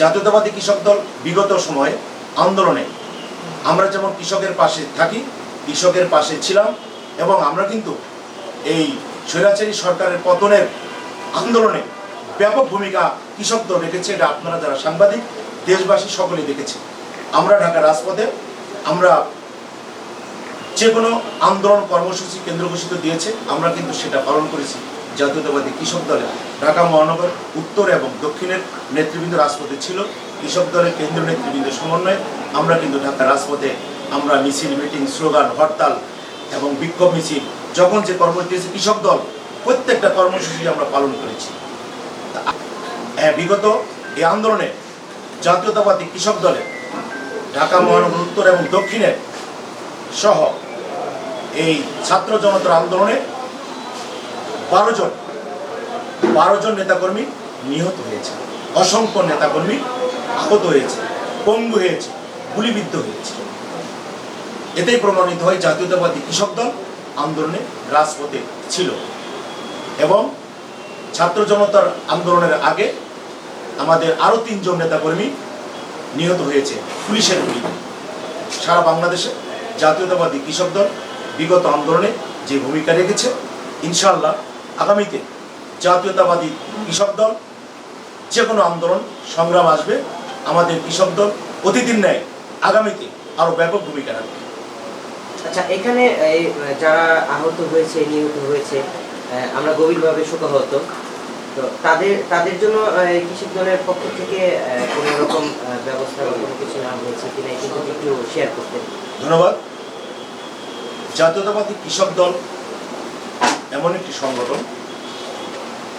জাতীয়তাবাদী কৃষক দল বিগত সময়ে আন্দোলনে, আমরা যেমন কৃষকের পাশে থাকি, কৃষকের পাশে ছিলাম, এবং আমরা কিন্তু এই স্বৈরাচারী সরকারের পতনের আন্দোলনে ব্যাপক ভূমিকা কৃষক দল রেখেছে, এটা আপনারা যারা সাংবাদিক, দেশবাসী সকলেই দেখেছে। আমরা ঢাকা রাজপথে, আমরা যে কোনো আন্দোলন কর্মসূচি কেন্দ্র ঘোষিত দিয়েছে, আমরা কিন্তু সেটা পালন করেছি। জাতীয়তাবাদী কৃষক দলের ঢাকা মহানগর উত্তর এবং দক্ষিণের নেতৃবৃন্দ রাজপথে ছিল। কৃষক দলের কেন্দ্রীয় নেতৃবৃন্দের সমন্বয়ে আমরা কিন্তু ঢাকা রাজপথে আমরা মিছিল মিটিং স্লোগান হরতাল এবং বিক্ষোভ মিছিল যখন যে কর্মসূচি কৃষক দল প্রত্যেকটা কর্মসূচি আমরা পালন করেছি। হ্যাঁ, বিগত এই আন্দোলনে জাতীয়তাবাদী কৃষক দলের ঢাকা মহানগর উত্তর এবং দক্ষিণের সহ এই ছাত্র জনতার আন্দোলনে বারো জন। বারো জন নেতাকর্মী নিহত হয়েছে। অসংখ্য নেতাকর্মী আহত হয়েছে, পঙ্গু হয়েছে, গুলিবিদ্ধ হয়েছে। এতেই প্রমাণিত হয় জাতীয়তাবাদী কৃষক দল আন্দোলনে রাজপথে ছিল। এবং ছাত্র জনতার আন্দোলনের আগে আমাদের আরও তিনজন নেতাকর্মী নিহত হয়েছে পুলিশের গুলিতে। সারা বাংলাদেশে জাতীয়তাবাদী কৃষক দল বিগত আন্দোলনে যে ভূমিকা রেখেছে, ইনশাআল্লাহ আগামীতে জাতীয়তাবাদী কৃষক দল যে কোনো আন্দোলন সংগ্রাম আসবে আমাদের কৃষক দল প্রতিদিন নেয় আগামীতে আরও ব্যাপক ভূমিকা রাখবে। আচ্ছা এখানে এই যারা আহত হয়েছে নিহত হয়েছে আমরা গভীরভাবে শোকাহত। তো তাদের তাদের জন্য এই কৃষক দলের পক্ষ থেকে কোনো রকম ব্যবস্থা বা কোনো কিছু নেওয়া হয়েছে কিনা এই একটু শেয়ার করতেন। ধন্যবাদ। জাতীয়তাবাদী কৃষক দল এমন একটি সংগঠন,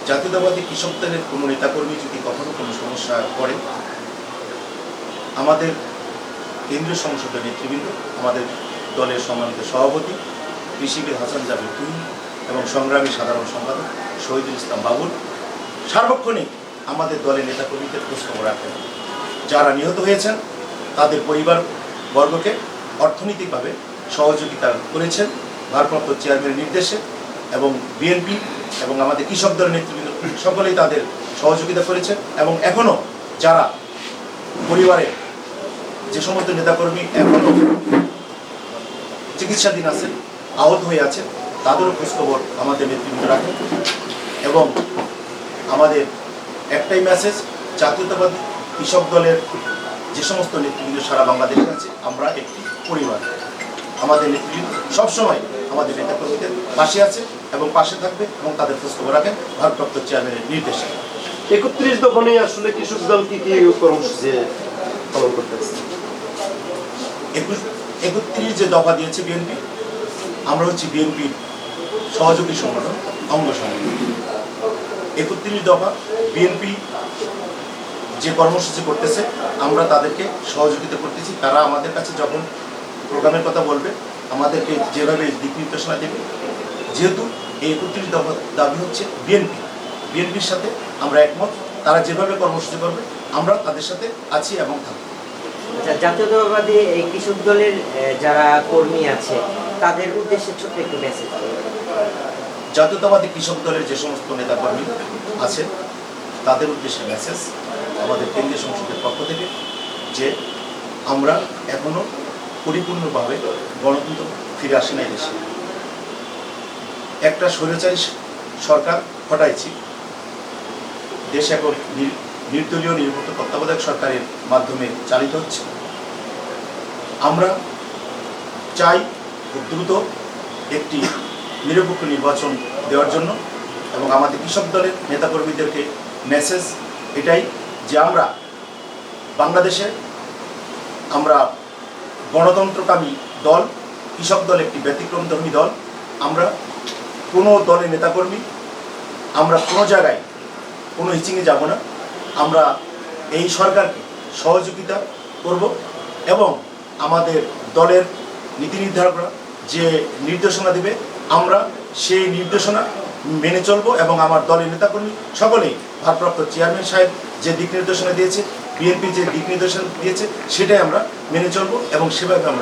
জাতীয়তাবাদী কৃষক দলের কোনো নেতাকর্মী যদি কখনো কোনো সমস্যা পড়ে আমাদের কেন্দ্রীয় সংসদের নেতৃবৃন্দ, আমাদের দলের সম্মানিত সভাপতি, কৃষিবিদ হাসান জাবির তুহিন এবং সংগ্রামী সাধারণ সম্পাদক শহীদুল ইসলাম বাবুল, সার্বক্ষণিক আমাদের দলের নেতাকর্মীদের খোঁজখবর রাখেন যারা নিহত হয়েছেন, তাদের পরিবার বর্গকে অর্থনৈতিকভাবে সহযোগিতা করেছেন, ভারপ্রাপ্ত চেয়ারম্যানের নির্দেশে এবং বিএনপি এবং আমাদের কৃষক দলের নেতৃবৃন্দ সকলেই তাদের সহযোগিতা করেছেন এবং এখনও যারা পরিবারে যে সমস্ত নেতাকর্মী এখনও চিকিৎসাধীন আছেন, আহত হয়ে আছেন, তাদেরও খোঁজখবর আমাদের নেতৃবৃন্দ রাখেন। এবং আমাদের একটাই মেসেজ জাতীয়তাবাদী কৃষক দলের যে সমস্ত নেতৃবৃন্দ সারা বাংলাদেশে আছে, আমরা একটি পরিবার। আমাদের নেতৃবৃন্দ সবসময় আমাদের নেতাকর্মীদের পাশে আছে এবং পাশে থাকবে এবং তাদের খোঁজখবর রাখেন ভারপ্রাপ্ত চেয়ারম্যানের নির্দেশে। একত্রিশ দফানে আসলে কৃষক দল কি কি কর্মসূচি পালন করতেছে একুশ একত্রিশ যে দফা দিয়েছে বিএনপি আমরা হচ্ছি বিএনপির সহযোগী সংগঠন অঙ্গ সংগঠন। একত্রিশ দফা বিএনপি যে কর্মসূচি করতেছে আমরা তাদেরকে সহযোগিতা করতেছি। তারা আমাদের কাছে যখন প্রোগ্রামের কথা বলবে আমাদেরকে যেভাবে দিক নির্দেশনা দেবে যেহেতু এই একত্রিশ দাবি হচ্ছে বিএনপি বিএনপির সাথে আমরা একমত তারা যেভাবে কর্মসূচি করবে আমরা তাদের সাথে আছি এবং থাকব। আচ্ছা জাতীয়তাবাদী এই কৃষক দলের যারা কর্মী আছে তাদের উদ্দেশ্যে ছোট্ট একটু মেসেজ জাতীয়তাবাদী কৃষক দলের যে সমস্ত নেতাকর্মী আছে তাদের উদ্দেশ্যে মেসেজ আমাদের কেন্দ্রীয় সংসদের পক্ষ থেকে যে আমরা এখনও পরিপূর্ণভাবে গণতন্ত্র ফিরে আসে নাই দেশে। একটা স্বৈরাচারী সরকার হটাইছি দেশ এখন নির- নির্দলীয় নির্বাচিত তত্ত্বাবধায়ক সরকারের মাধ্যমে চালিত হচ্ছে। আমরা চাই খুব দ্রুত একটি নিরপেক্ষ নির্বাচন দেওয়ার জন্য এবং আমাদের কৃষক দলের নেতাকর্মীদেরকে মেসেজ এটাই যে আমরা বাংলাদেশে আমরা গণতন্ত্রকামী দল, কৃষক দল একটি ব্যতিক্রমধর্মী দল। আমরা কোনো দলের নেতাকর্মী, আমরা কোনো জায়গায় কোনো হিচিংয়ে যাব না। আমরা এই সরকারকে সহযোগিতা করব এবং আমাদের দলের নীতি নির্ধারকরা যে নির্দেশনা দেবে, আমরা সেই নির্দেশনা মেনে চলবো এবং আমার দলের নেতাকর্মী সকলেই ভারপ্রাপ্ত চেয়ারম্যান সাহেব যে দিক নির্দেশনা দিয়েছে বিএনপি যে দিক নির্দেশন দিয়েছে সেটাই আমরা মেনে চলবো এবং সেভাবে আমরা